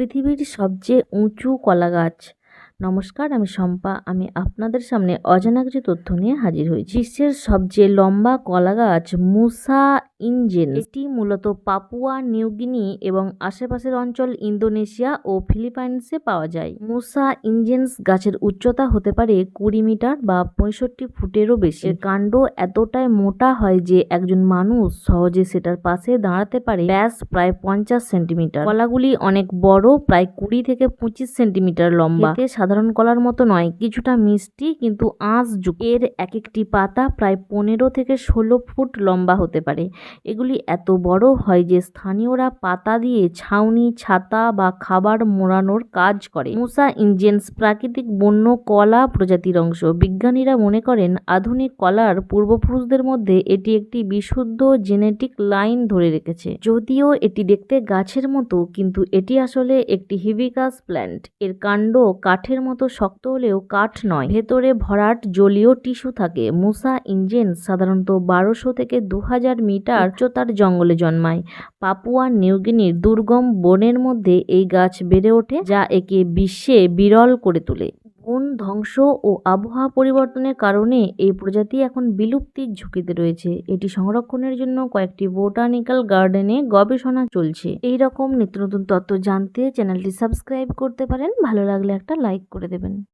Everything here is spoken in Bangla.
পৃথিবীর সবচেয়ে উঁচু কলা গাছ নমস্কার, আমি শম্পা। আমি আপনাদের সামনে অজানা কিছু তথ্য নিয়ে হাজির হয়েছি। বিশ্বের সবচেয়ে লম্বা কলা গাছ মুসা ইনজেন এটি মূলত পাপুয়া নিউগিনি এবং আশেপাশের অঞ্চল ইন্দোনেশিয়া ও ফিলিপাইন্সে পাওয়া যায়। মুসা ইনজেন্স গাছের উচ্চতা হতে পারে কুড়ি মিটার বা পঁয়ষট্টি ফুটেরও বেশি। কাণ্ড এতটাই মোটা হয় যে একজন মানুষ সহজে সেটার পাশে দাঁড়াতে পারে ব্যাস প্রায় পঞ্চাশ সেন্টিমিটার। কলাগুলি অনেক বড়, প্রায় কুড়ি থেকে পঁচিশ সেন্টিমিটার লম্বা। খেতে সাধারণ কলার মতো নয়, কিছুটা মিষ্টি কিন্তু আঁশ এর এক একটি পাতা প্রায় পনেরো থেকে ষোলো ফুট লম্বা হতে পারে। এগুলি এত বড় হয় যে স্থানীয়রা পাতা দিয়ে ছাউনি, ছাতা বা খাবার মোড়ানোর কাজ করে। মুসা ইঞ্জেন্স প্রাকৃতিক বন্য কলা প্রজাতির অংশ। বিজ্ঞানীরা মনে করেন, আধুনিক কলার পূর্বপুরুষদের মধ্যে এটি একটি বিশুদ্ধ জেনেটিক লাইন ধরে রেখেছে। যদিও এটি দেখতে গাছের মতো, কিন্তু এটি আসলে একটি হিবিকাস প্ল্যান্ট। এর কাণ্ড কাঠের মতো শক্ত হলেও কাঠ নয়। ভেতরে ভরাট জলীয় টিস্যু থাকে। মুসা ইনজেন্স সাধারণত বারোশো থেকে দু হাজার মিটার উচ্চতার জঙ্গলে জন্মায়। পাপুয়া নিউগিনির দুর্গম বনের মধ্যে এই গাছ বেড়ে ওঠে, যা একে বিশ্বে বিরল করে তোলে। বন ধ্বংস ও আবহাওয়া পরিবর্তনের কারণে এই প্রজাতি এখন বিলুপ্তির ঝুঁকিতে রয়েছে। এটি সংরক্ষণের জন্য কয়েকটি বোটানিক্যাল গার্ডেনে গবেষণা চলছে। এই রকম নিত্য নতুন তথ্য জানতে চ্যানেলটি সাবস্ক্রাইব করতে পারেন। ভালো লাগলে একটা লাইক করে দেবেন।